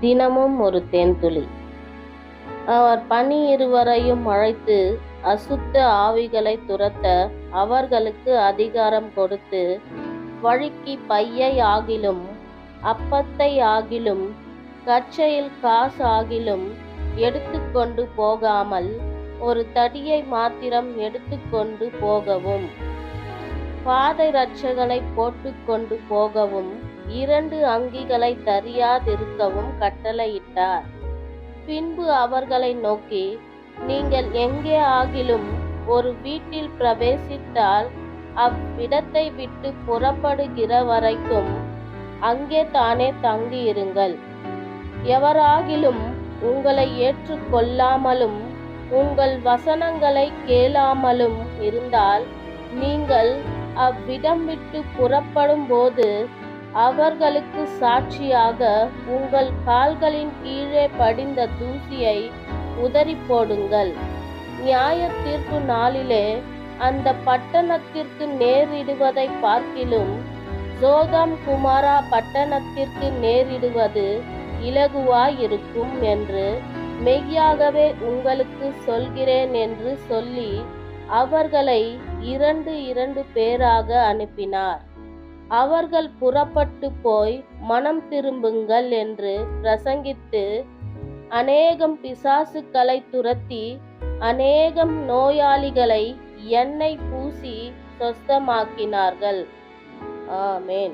தினமும் ஒரு தேன்துளி. அவர் பனி இருவரையும் அழைத்து அசுத்த ஆவிகளை துரத்த அவர்களுக்கு அதிகாரம் கொடுத்து வழுக்கி பையை ஆகிலும் அப்பத்தை ஆகிலும் கச்சையில் காசு ஆகிலும் எடுத்துக்கொண்டு போகாமல் ஒரு தடியை மாத்திரம் எடுத்துக்கொண்டு போகவும் பாதை ரட்சைகளை போட்டுக்கொண்டு போகவும் இரண்டு அங்கிகளை தரியாதிருக்கவும் கட்டளையிட்டார். பின்பு அவர்களை நோக்கி நீங்கள் எங்கே ஆகிலும் ஒரு வீட்டில் பிரவேசித்தால் அவ்விடத்தை விட்டு புறப்படுகிற வரைக்கும் அங்கே தானே தங்கியிருங்கள். எவராகிலும் உங்களை ஏற்றுக்கொள்ளாமலும் உங்கள் வசனங்களை கேளாமலும் இருந்தால் நீங்கள் அவ்விடம் விட்டு புறப்படும் போது அவர்களுக்கு சாட்சியாக உங்கள் கால்களின் கீழே படிந்த தூசியை உதறி போடுங்கள். நியாய தீர்ப்பு நாளிலே அந்த பட்டணத்திற்கு நேரிடுவதை பார்க்கிலும் சோதம் குமாரா பட்டணத்திற்கு நேரிடுவது இலகுவாயிருக்கும் என்று மெய்யாகவே உங்களுக்கு சொல்கிறேன் என்று சொல்லி அவர்களை இரண்டு இரண்டு பேராக அனுப்பினார். அவர்கள் புறப்பட்டு போய் மனம் திரும்புங்கள் என்று பிரசங்கித்து அநேகம் பிசாசுக்களை துரத்தி அநேகம் நோயாளிகளை எண்ணெய் பூசி சொஸ்தமாக்கினார்கள். ஆமேன்.